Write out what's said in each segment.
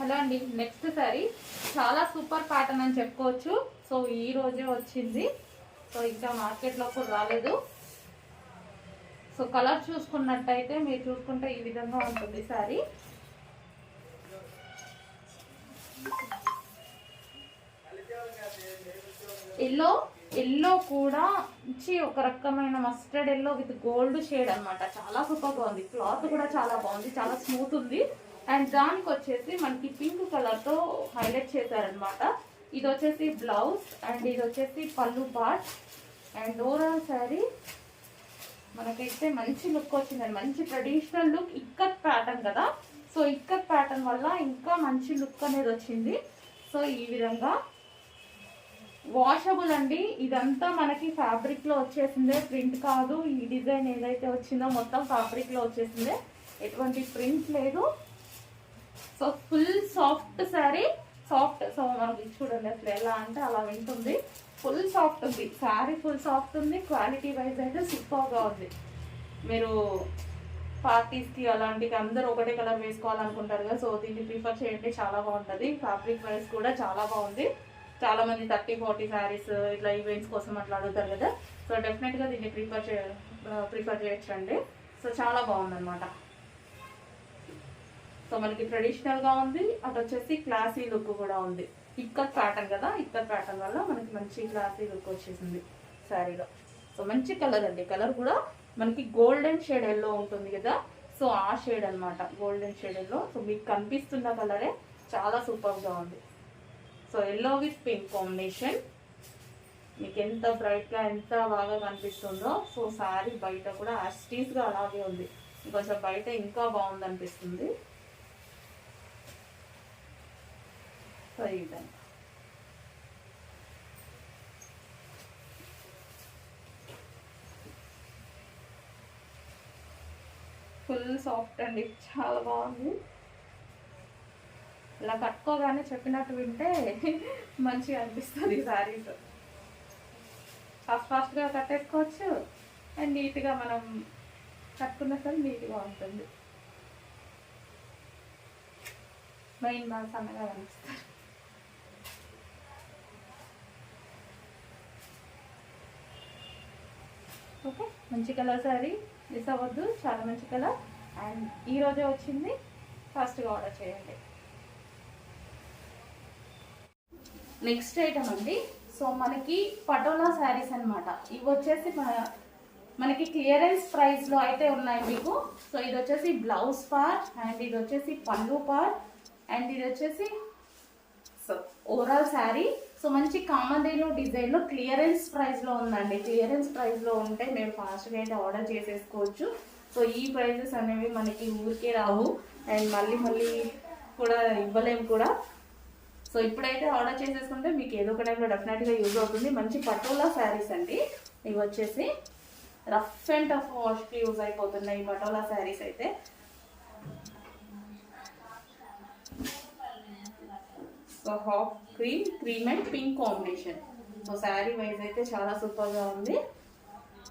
Hello అండి next sorry చాలా super pattern అని చెప్పుకోవచ్చు. సో ఈ రోజే వచ్చింది. సో ఇంకా మార్కెట్లో కూడా రాలేదు. సో కలర్ చూసుకున్నట్టయితే మీరు చూసుకుంటే ఈ విధంగా ఉంటుంది సారీ. ఎల్లో ఎల్లో కూడా మంచి ఒక రకమైన mustard yellow with gold shade అనమాట చాలా సూపర్గా ఉంది. క్లాత్ కూడా చాలా బాగుంది. చాలా స్మూత్ ఉంది. అండ్ దానికి వచ్చేసి మనకి పింక్ కలర్తో హైలైట్ చేశారనమాట ఇది వచ్చేసి బ్లౌజ్ అండ్ ఇది వచ్చేసి పళ్ళు బాట్ అండ్ ఓవరాల్ శారీ మనకైతే మంచి లుక్ వచ్చిందండి. మంచి ట్రెడిషనల్ లుక్ ఇక్కత్ ప్యాటర్న్ కదా. సో ఇక్కత్ ప్యాటర్న్ వల్ల ఇంకా మంచి లుక్ అనేది వచ్చింది. సో ఈ విధంగా వాషబుల్ అండి. ఇదంతా మనకి ఫ్యాబ్రిక్లో వచ్చేసిందే. ప్రింట్ కాదు. ఈ డిజైన్ ఏదైతే వచ్చిందో మొత్తం ఫ్యాబ్రిక్లో వచ్చేసిందే. ఎటువంటి ప్రింట్ లేదు. So full soft sari. Soft so మనకి చూడండి అసలు ఎలా అంటే అలా వింటుంది. ఫుల్ సాఫ్ట్ ఉంది. శారీ ఫుల్ సాఫ్ట్ ఉంది. క్వాలిటీ వైజ్ అయితే సూపర్గా ఉంది. మీరు పార్టీస్కి అలాంటివి అందరూ ఒకటే కలర్ వేసుకోవాలనుకుంటారు కదా సో దీన్ని ప్రిఫర్ చేయండి. చాలా బాగుంటుంది. ఫ్యాబ్రిక్ వైజ్ కూడా చాలా బాగుంది. చాలా మంది థర్టీ ఫార్టీ శారీస్ ఇట్లా ఈవెంట్స్ కోసం అట్లా అడుగుతారు కదా. సో డెఫినెట్గా దీన్ని ప్రిఫర్ చే ప్రిఫర్ చేయొచ్చండి. సో చాలా బాగుందన్నమాట. సో మనకి ట్రెడిషనల్గా ఉంది. అటు వచ్చేసి క్లాసీ లుక్ కూడా ఉంది. ఇక్కత్ ప్యాటర్న్ కదా? ఇక్కత్ ప్యాటర్న్ వల్ల మనకి మంచి క్లాసీ లుక్ వచ్చేసింది శారీలో. సో మంచి కలర్ అండి. కలర్ కూడా మనకి గోల్డెన్ షేడ్ ఎల్లో ఉంటుంది కదా? సో ఆ షేడ్ అన్నమాట. గోల్డెన్ షేడ్ ఎల్లో సో మీకు కనిపిస్తున్న కలరే చాలా సూపర్గా ఉంది. So yellow with pink combination మీకు ఎంత బ్రైట్గా ఎంత బాగా కనిపిస్తుందో సో శారీ బయట కూడా యాస్టీస్గా అలాగే ఉంది. కొంచెం బయట ఇంకా బాగుంది అనిపిస్తుంది సో ఫుల్ సాఫ్ట్ అండి. చాలా బాగుంది. ఇలా కట్టుకోగానే చెప్పినట్టు వింటే మంచిగా అనిపిస్తుంది శారీస్ ఫాస్ట్ ఫాస్ట్గా కట్టేసుకోవచ్చు. అండ్ నీట్గా మనం కట్టుకున్న సరే నీట్గా ఉంటుంది. మెయిన్ బాగా అన్నగా కనిపిస్తారు మంచి కలర్ శారీ మిస్ అవ్వద్దు చాలా మంచి కలర్. అండ్ ఈరోజే వచ్చింది. ఫాస్ట్గా ఆర్డర్ చేయండి. నెక్స్ట్ ఐటమ్ అండి. సో మనకి పటోలా శారీస్ అన్నమాట. ఇవి వచ్చేసి మన- మనకి క్లియరెన్స్ ప్రైస్లో అయితే ఉన్నాయి మీకు. సో ఇది వచ్చేసి బ్లౌజ్ పార్ అండ్ ఇది వచ్చేసి పళ్ళు పార్ అండ్ ఇది వచ్చేసి సో ఓవరాల్ శారీ సో మంచి కామధేను డిజైన్లో క్లియరెన్స్ ప్రైస్లో ఉందండి. క్లియరెన్స్ ప్రైస్లో ఉంటే మేము ఫాస్ట్గా అయితే ఆర్డర్ చేసేసుకోవచ్చు. సో ఈ ప్రైజెస్ అనేవి మనకి ఊరికే రావు. అండ్ మళ్ళీ మళ్ళీ కూడా ఇవ్వలేము కూడా. సో ఇప్పుడైతే ఆర్డర్ చేసేసుకుంటే మీకు ఏదో ఒక టైంలో డెఫినెట్గా యూజ్ అవుతుంది. మంచి పటోలా శారీస్ అండి. ఇవి వచ్చేసి రఫ్ అండ్ టఫ్ వాష్కి యూజ్ అయిపోతున్నాయి ఈ పటోలా శారీస్ అయితే. So half cream cream and pink combination so sari wise అయితే చాలా సూపర్గా ఉంది.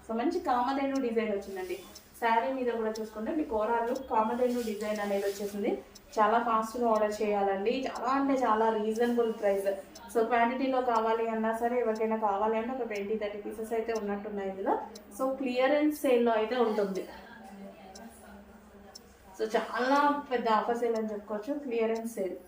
సో మంచి కామధేను డిజైన్ వచ్చిందండి. శారీ మీద కూడా చూసుకుంటే మీకు ఓవరాల్ కామధేను డిజైన్ అనేది వచ్చేసింది. చాలా ఫాస్ట్గా ఆర్డర్ చేయాలండి. చాలా అంటే చాలా రీజనబుల్ ప్రైస్ సో క్వాంటిటీలో కావాలి అన్నా సరే ఎవరికైనా కావాలి అంటే ఒక ట్వంటీ థర్టీ పీసెస్ అయితే ఉన్నట్టున్నాయి ఇందులో. సో క్లియరెన్స్ సేల్లో అయితే ఉంటుంది. సో చాలా పెద్ద ఆఫర్ సేల్ అని చెప్పుకోవచ్చు. Clearance sale